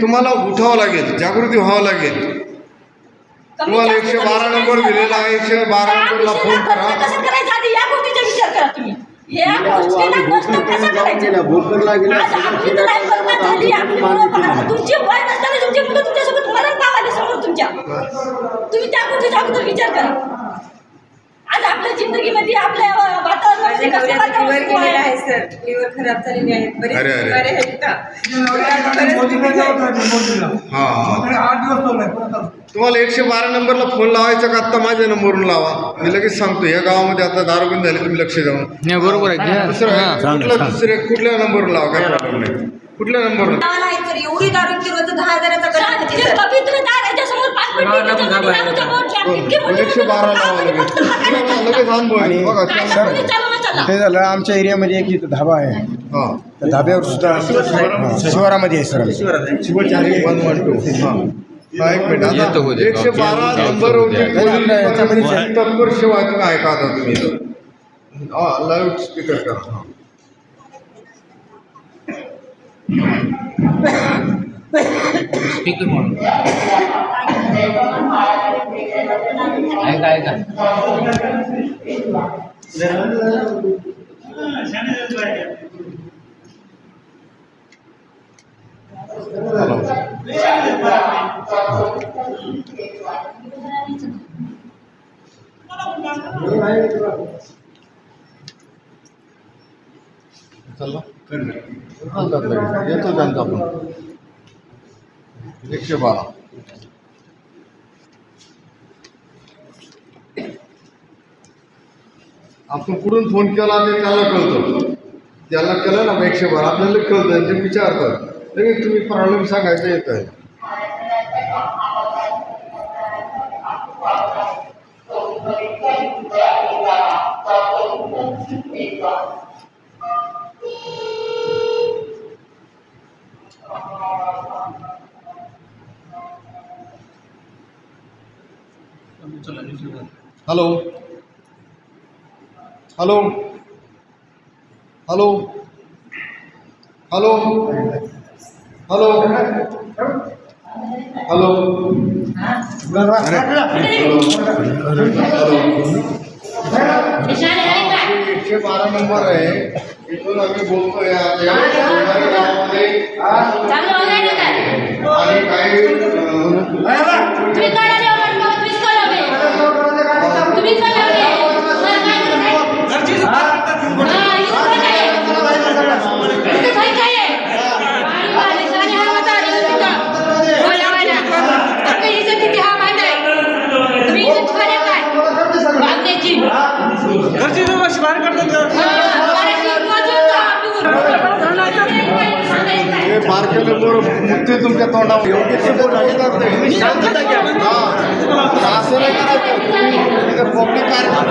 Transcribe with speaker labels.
Speaker 1: तुम्हाला उठावं लागेल जागृती व्हावं लागेल. तुम्हाला एकशे बारा नंबर दिलेला आहे एकशे बारा नंबरला फोन करा.
Speaker 2: तुमची वय नसताना तुमची मुलं तुमच्यासोबत मरण पावाले समोर तुमच्या. तुम्ही त्या गोष्टीचा अगोदर विचार करा. आपल्या जिंदगीमध्ये आपल्या वातावरणामध्ये
Speaker 3: माझ्या
Speaker 2: कसं
Speaker 3: नवऱ्याचं लिव्हर
Speaker 2: वातावरण
Speaker 3: गेलेलं
Speaker 2: आहे?
Speaker 3: आहे सर लिव्हर खराब झालेली आहे. बरेच
Speaker 1: अरे, अरे.
Speaker 3: बिमारी आहेत का? परिस्थिती आहे.
Speaker 1: हा. हा. तुम्हाला एकशे बारा नंबरला फोन लावायचा का? आत्ता माझ्या नंबरवरून लावा. मी लगेच सांगतो या गावामध्ये आता दारूबंद झाले तुम्ही लक्ष द्यावं
Speaker 4: नाही बरोबर आहे.
Speaker 1: दुसरं
Speaker 4: हां.
Speaker 1: कुठल्या दुसऱ्या कुठल्या नंबरवर लावा? काय प्रॉब्लेम नाही. कुठल्या नंबरवर
Speaker 3: नावाला आहे तर एवढी दारू किलो दहा हजाराचा गणपती
Speaker 2: ते
Speaker 3: सर
Speaker 2: पवित्र दार
Speaker 1: एकशे बारा लावा लगेच.
Speaker 2: काय चालला
Speaker 5: ते झालं आमच्या एरियामध्ये एक इथं धाबा आहे.
Speaker 1: हा.
Speaker 5: त्या धाब्यावर सुद्धा हा, शिवारामध्ये. आहे सर.
Speaker 1: शिवाचारी हा हा, एक मिनिट आता. एकशे बारा नंबर. तत्पर शिवाय तुम्ही ऐका आता तुम्ही? हा लाईव्ह स्पीकर करा. हा.
Speaker 4: स्पीकर म्हणून.
Speaker 1: चालला चालतात लगेच. येतो त्यांचा पण एकशे बारा. आपण कुठून फोन केला ते त्याला कळतं. त्याला केलं ना एकशे बारा आपल्याला कळतं ते विचारतात लगेच तुम्ही प्रॉब्लेम सांगायचं येत आहे. Hello hello hello hello hello hello एकशे बारा नंबर आहे इथून आम्ही बोलतोय आपल्या शेजारी गावामध्ये
Speaker 2: चांगलं बघायला काय
Speaker 1: आणि काही अं,
Speaker 2: तुम्ही कळा देवा म्हणतो, तुम्हीच कळवले. तुम्हीच कळवले. सर, काय करताय? हा, इथं काय आहे? इथं काय काय आहे? आणि वाले सारे हा होता, आणि तिथं. हो, लावायला. आपल्या इज्जतीची हा मान आहे. तुम्ही इज्जत ठेवायला काय? वागण्याची.
Speaker 6: घरची जवळ बाहेर काढतात
Speaker 2: हा, करायची, मोजून जा,
Speaker 1: बारके नंबर मुद्दे तुमच्या तोंडावर योग्य ते. हा. असं नाही करायचं इथं पब्लिक कार्यक्रम